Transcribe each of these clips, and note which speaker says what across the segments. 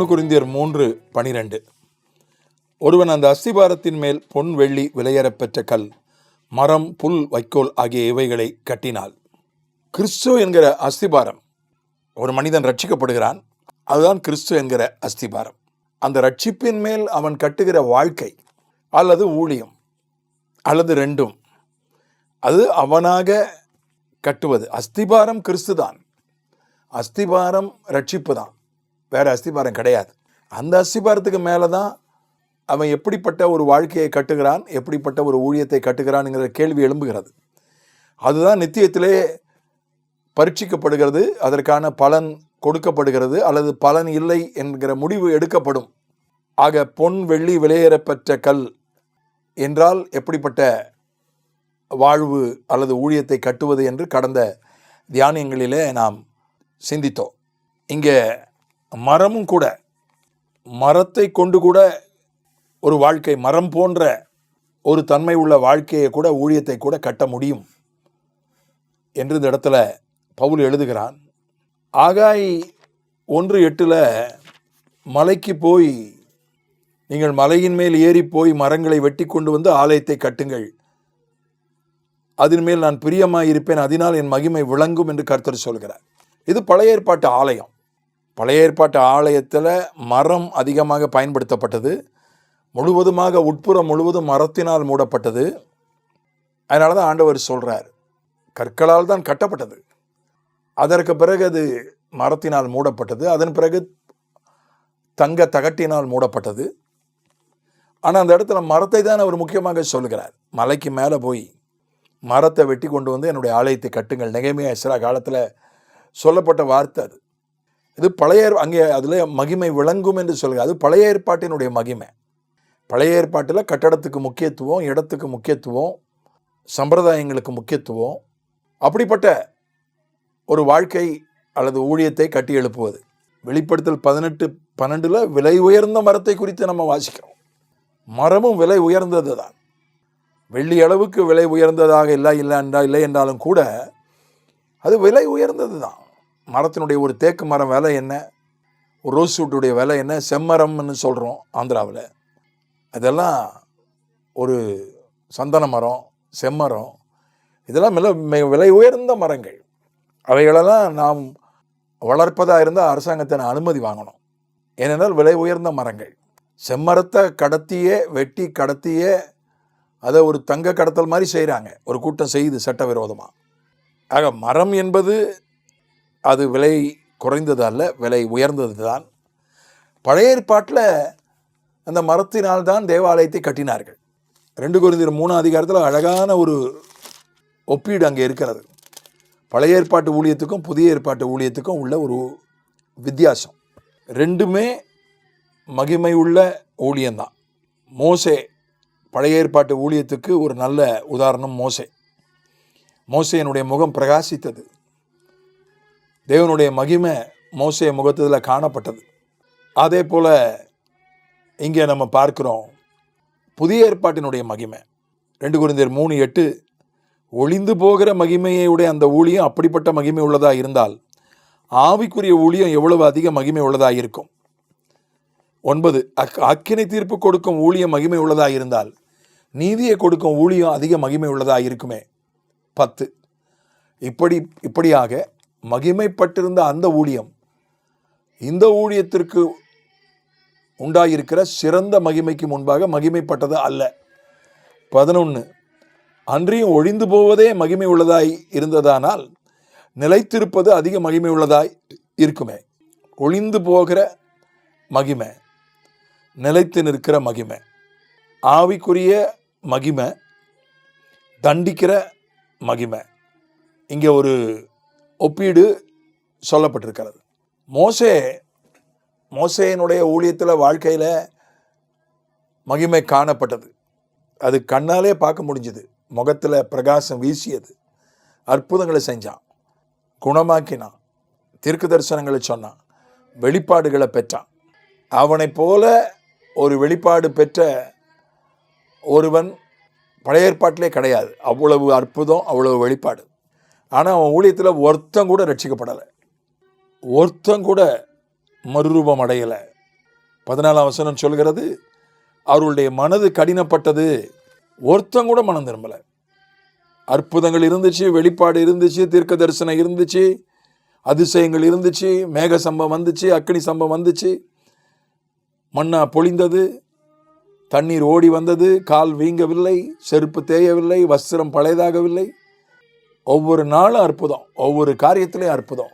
Speaker 1: ஒன்று குறிந்தியர் மூன்று பனிரெண்டு. ஒருவன் அந்த அஸ்திபாரத்தின் மேல் பொன் வெள்ளி விலையேறப்பெற்ற கல் மரம் புல் வைக்கோல் ஆகிய இவைகளை கட்டினால் கிறிஸ்து என்கிற அஸ்திபாரம். ஒரு மனிதன் ரட்சிக்கப்படுகிறான் அதுதான் கிறிஸ்து என்கிற அஸ்திபாரம். அந்த ரட்சிப்பின் மேல் அவன் கட்டுகிற வாழ்க்கை அல்லது ஊழியம் அல்லது ரெண்டும் அது அவனாக கட்டுவது. அஸ்திபாரம் கிறிஸ்து தான் அஸ்திபாரம் ரட்சிப்பு தான் வேறு அஸ்திபாரம் கிடையாது. அந்த அஸ்திபாரத்துக்கு மேலே தான் அவன் எப்படிப்பட்ட ஒரு வாழ்க்கையை கட்டுகிறான் எப்படிப்பட்ட ஒரு ஊழியத்தை கட்டுகிறான்ங்கிற கேள்வி எழும்புகிறது. அதுதான் நித்தியத்திலே பரீட்சிக்கப்படுகிறது அதற்கான பலன் கொடுக்கப்படுகிறது அல்லது பலன் இல்லை என்கிற முடிவு எடுக்கப்படும். ஆக பொன் வெள்ளி விலையேறப்பெற்ற கல் என்றால் எப்படிப்பட்ட வாழ்வு அல்லது ஊழியத்தை கட்டுவது என்று கடந்த தியானியங்களிலே நாம் சிந்தித்தோம். இங்கே மரமும் கூட மரத்தை கொண்டு கூட ஒரு வாழ்க்கை மரம் போன்ற ஒரு தன்மை உள்ள வாழ்க்கையை கூட ஊழியத்தை கூட கட்ட முடியும் என்று இந்த இடத்துல பவுல் எழுதுகிறான். ஆகாய் ஒன்று எட்டில் மலைக்கு போய் நீங்கள் மலையின் மேல் ஏறி போய் மரங்களை வெட்டி கொண்டு வந்து ஆலயத்தை கட்டுங்கள். அதன் மேல் நான் பிரியமாக இருப்பேன் அதனால் என் மகிமை விளங்கும் என்று கர்த்தர் சொல்கிறார். இது பழைய ஏற்பாட்டு ஆலயம். பழைய ஏற்பாட்டு ஆலயத்தில் மரம் அதிகமாக பயன்படுத்தப்பட்டது. முழுவதுமாக உட்புறம் முழுவதும் மரத்தினால் மூடப்பட்டது. அதனால தான் ஆண்டவர் சொல்கிறார் கற்களால் தான் கட்டப்பட்டது. அதற்கு பிறகு அது மரத்தினால் மூடப்பட்டது. அதன் பிறகு தங்க தகட்டினால் மூடப்பட்டது. ஆனால் அந்த இடத்துல மரத்தை தான் அவர் முக்கியமாக சொல்கிறார். மலைக்கு மேலே போய் மரத்தை வெட்டி கொண்டு வந்து என்னுடைய ஆலயத்தை கட்டுங்கள். நிகைமையாக இஸ்ரா காலத்தில் சொல்லப்பட்ட வார்த்தை அது. இது பழைய அங்கே அதில் மகிமை விளங்கும் என்று சொல்கிறார் அது பழைய ஏற்பாட்டினுடைய மகிமை. பழைய ஏற்பாட்டில் கட்டடத்துக்கு முக்கியத்துவம் இடத்துக்கு முக்கியத்துவம் சம்பிரதாயங்களுக்கு முக்கியத்துவம் அப்படிப்பட்ட ஒரு வாழ்க்கை அல்லது ஊழியத்தை கட்டி எழுப்புவது. வெளிப்படுத்தல் பதினெட்டு பன்னெண்டில் விலை உயர்ந்த மரத்தை குறித்து நம்ம வாசிக்கிறோம். மரமும் விலை உயர்ந்தது தான். வெள்ளி அளவுக்கு விலை உயர்ந்ததாக இல்லை இல்லை என்றால் இல்லை என்றாலும் கூட அது விலை உயர்ந்தது தான். மரத்தினுடைய ஒரு தேக்கு மரம் விலை என்ன? ஒரு ரோஸ் வுட்டுடைய விலை என்ன? செம்மரம்னு சொல்கிறோம் ஆந்திராவில். அதெல்லாம் ஒரு சந்தன மரம் செம்மரம் இதெல்லாம் மிக மி- விலை உயர்ந்த மரங்கள். அவைகளெல்லாம் நாம் வளர்ப்பதாக இருந்தால் அரசாங்கத்தின் அனுமதி வாங்கணும். ஏனென்றால் விலை உயர்ந்த மரங்கள். செம்மரத்தை கடத்தியே வெட்டி கடத்தியே அதை ஒரு தங்க கடத்தல் மாதிரி செய்கிறாங்க ஒரு கூட்டம் செய்யுது சட்டவிரோதமாக ஆக மரம் என்பது அது விலை குறைந்தது அல்ல விலை உயர்ந்தது தான். பழைய ஏற்பாட்டில் அந்த மரத்தினால் தான் தேவாலயத்தை கட்டினார்கள். ரெண்டு குருந்தியர் மூணாம் அதிகாரத்தில் அழகான ஒரு ஒப்பீடு அங்கே இருக்கிறது. பழைய ஏற்பாட்டு ஊழியத்துக்கும் புதிய ஏற்பாட்டு ஊழியத்துக்கும் உள்ள ஒரு வித்தியாசம். ரெண்டுமே மகிமை உள்ள ஊழியம்தான் மோசே பழைய ஏற்பாட்டு ஊழியத்துக்கு ஒரு நல்ல உதாரணம் மோசே. மோசையனுடைய முகம் பிரகாசித்தது. தேவனுடைய மகிமை மோசைய முகத்தில் காணப்பட்டது. அதே போல் இங்கே நம்ம பார்க்குறோம் புதிய ஏற்பாட்டினுடைய மகிமை. ரெண்டு குருந்தியர் மூணு எட்டு ஒளிந்து போகிற மகிமையை உடைய அந்த ஊழியம் அப்படிப்பட்ட மகிமை உள்ளதாக இருந்தால் ஆவிக்குரிய ஊழியம் எவ்வளவு அதிக மகிமை உள்ளதாக இருக்கும்? ஒன்பது அக் அக்கினை தீர்ப்பு கொடுக்கும் ஊழியம் மகிமை உள்ளதாக இருந்தால் நீதியை கொடுக்கும் ஊழியம் அதிக மகிமை உள்ளதாக இருக்குமே? பத்து இப்படி இப்படியாக மகிமைப்பட்டிருந்த அந்த ஊழியம் இந்த ஊழியத்திற்கு உண்டாயிருக்கிற சிறந்த மகிமைக்கு முன்பாக மகிமைப்பட்டது அல்ல. பதினொன்று அன்றியும் ஒழிந்து போவதே மகிமை உள்ளதாய் இருந்ததானால் நிலைத்திருப்பது அதிக மகிமை உள்ளதாய் இருக்குமே. ஒளிந்து போகிற மகிமை நிலைத்து நிற்கிற மகிமை ஆவிக்குரிய மகிமை தண்டிக்கிற மகிமை. இங்கே ஒரு ஒப்பீடு சொல்லப்பட்டிருக்கிறது. மோசே மோசையினுடைய ஊழியத்தில் வாழ்க்கையில் மகிமை காணப்பட்டது. அது கண்ணாலே பார்க்க முடிஞ்சுது. முகத்தில் பிரகாசம் வீசியது. அற்புதங்களை செஞ்சான். குணமாக்கினான். தீர்க்க தரிசனங்களை சொன்னான். வெளிப்பாடுகளை பெற்றான். அவனைப் போல ஒரு வெளிப்பாடு பெற்ற ஒருவன் பழைய ஏற்பாட்டிலே கிடையாது. அவ்வளவு அற்புதம் அவ்வளவு வெளிப்பாடு. ஆனால் அவன் ஊழியத்தில் ஒருத்தம் கூட ரட்சிக்கப்படலை. ஒருத்தம் கூட மறுரூபம் அடையலை. பதினாலாம் வசனம் சொல்கிறது அவர்களுடைய மனது கடினப்பட்டது ஒருத்தம் கூட மனம் திரும்பலை. அற்புதங்கள் இருந்துச்சு வெளிப்பாடு இருந்துச்சு தீர்க்க தரிசனம் இருந்துச்சு அதிசயங்கள் இருந்துச்சு மேக சம்பம் வந்துச்சு அக்னி சம்பம் வந்துச்சு. மண்ணா பொழிந்தது தண்ணீர் ஓடி வந்தது கால் வீங்கவில்லை செருப்பு தேயவில்லை வஸ்திரம் பழையதாகவில்லை. ஒவ்வொரு நாளும் அற்புதம் ஒவ்வொரு காரியத்திலையும் அற்புதம்.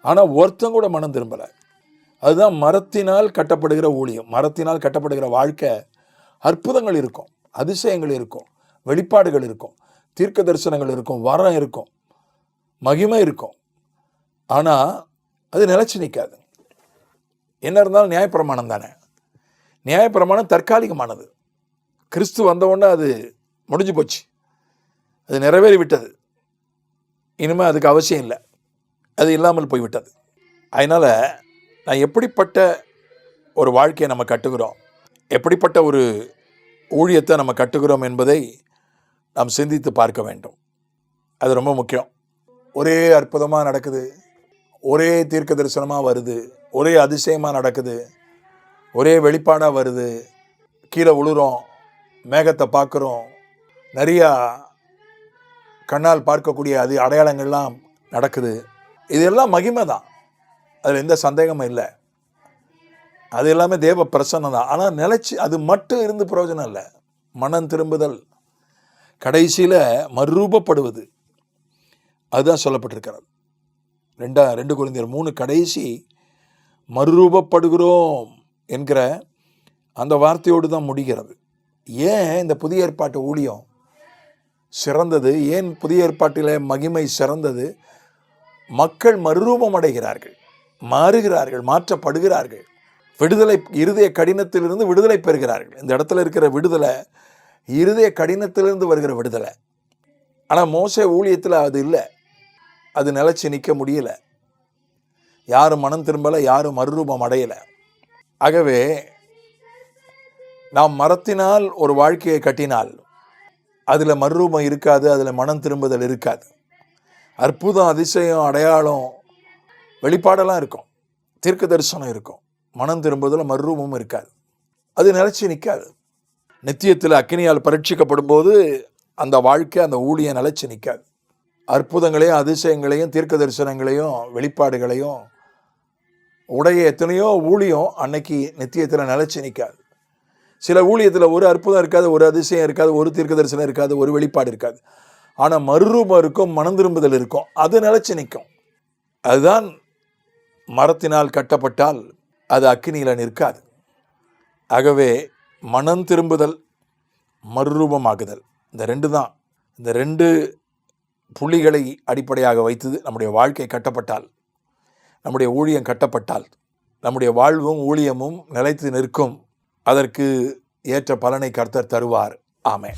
Speaker 1: ஆனால் ஒருத்தம் கூட மனம் திரும்பலை. அதுதான் மரத்தினால் கட்டப்படுகிற ஊழியம் மரத்தினால் கட்டப்படுகிற வாழ்க்கை. அற்புதங்கள் இருக்கும் அதிசயங்கள் இருக்கும் வெளிப்பாடுகள் இருக்கும் தீர்க்க தரிசனங்கள் இருக்கும் வரம் இருக்கும் மகிமை இருக்கும். ஆனால் அது நிலச்சி நிற்காது என்ன இருந்தாலும் நியாயப்பிரமாணம் தானே? நியாயப்பிரமாணம் தற்காலிகமானது. கிறிஸ்து வந்த உடனே அது முடிஞ்சு போச்சு. அது நிறைவேறிவிட்டது. இனிமேல் அதுக்கு அவசியம் இல்லை. அது இல்லாமல் போய்விட்டது. அதனால் நான் எப்படிப்பட்ட ஒரு வாழ்க்கையை நம்ம கட்டுகிறோம் எப்படிப்பட்ட ஒரு ஊழியத்தை நம்ம கட்டுகிறோம் என்பதை நாம் சிந்தித்து பார்க்க வேண்டும். அது ரொம்ப முக்கியம். ஒரே அற்புதமாக நடக்குது. ஒரே தீர்க்க தரிசனமாக வருது. ஒரே அதிசயமாக நடக்குது. ஒரே வெளிப்பாடாக வருது. கீழே விழுறோம் மேகத்தை பார்க்குறோம். நிறையா கண்ணால் பார்க்கக்கூடிய அது அடையாளங்கள்லாம் நடக்குது. இதெல்லாம் மகிமை தான். அதில் எந்த சந்தேகமும் இல்லை. அது எல்லாமே தேவ பிரசன்னம் தான். ஆனால் நிலச்சி அது மட்டும் இருந்து பிரயோஜனம் இல்லை. மனம் திரும்புதல் கடைசியில் மறுரூபப்படுவது. அதுதான் சொல்லப்பட்டிருக்கிறது. ரெண்டா ரெண்டு குழந்தையர் மூணு கடைசி மறுரூபப்படுகிறோம் என்கிற அந்த வார்த்தையோடு தான் முடிகிறது. ஏன் இந்த புதிய ஏற்பாட்டு ஊழியம்? சிறந்தது ஏன் புதிய ஏற்பாட்டில் மகிமை சிறந்தது? மக்கள் மறுரூபம் அடைகிறார்கள் மாறுகிறார்கள் மாற்றப்படுகிறார்கள். விடுதலை இருதய கடினத்திலிருந்து விடுதலை பெறுகிறார்கள். இந்த இடத்துல இருக்கிற விடுதலை இருதய கடினத்திலிருந்து வருகிற விடுதலை. ஆனால் மோச ஊழியத்தில் அது இல்லை. அது நிலச்சி நிற்க முடியல. யாரும் மனம் திரும்பலை யாரும் மறுரூபம் அடையலை. ஆகவே நாம் மரத்தினால் ஒரு வாழ்க்கையை கட்டினால் அதில் மறுரூபம் இருக்காது அதில் மனம் திரும்புதல் இருக்காது. அற்புதம் அதிசயம் அடையாளம் வெளிப்பாடெல்லாம் இருக்கும். தீர்க்க தரிசனம் இருக்கும். மனம் திரும்புதல் மறுரூபமும் இருக்காது. அது நிலச்சி நிற்காது நித்தியத்தில் அக்கினியால் பரீட்சிக்கப்படும் போது அந்த வாழ்க்கை அந்த ஊழியம் நிலச்சி நிற்காது அற்புதங்களையும் அதிசயங்களையும் தீர்க்க தரிசனங்களையும் வெளிப்பாடுகளையும் உடைய எத்தனையோ ஊழியம் அன்னைக்கு நித்தியத்தில் நிலச்சி நிற்காது சில ஊழியத்தில் ஒரு அற்புதம் இருக்காது ஒரு அதிசயம் இருக்காது ஒரு தீர்க்க தரிசனம் இருக்காது ஒரு வெளிப்பாடு இருக்காது. ஆனால் மறுரூபம் இருக்கும் மனம் திரும்புதல் இருக்கும். அது நிலச்சி நிற்கும் அதுதான் மரத்தினால் கட்டப்பட்டால் அது அக்கினியில் நிற்காது. ஆகவே மனம் திரும்புதல் மறுரூபமாகுதல் இந்த ரெண்டு தான். இந்த ரெண்டு புள்ளிகளை அடிப்படையாக வைத்தது நம்முடைய வாழ்க்கை கட்டப்பட்டால் நம்முடைய ஊழியம் கட்டப்பட்டால் நம்முடைய வாழ்வும் ஊழியமும் நிலைத்து நிற்கும் அதற்கு ஏற்ற பலனை கர்த்தர் தருவார். ஆமே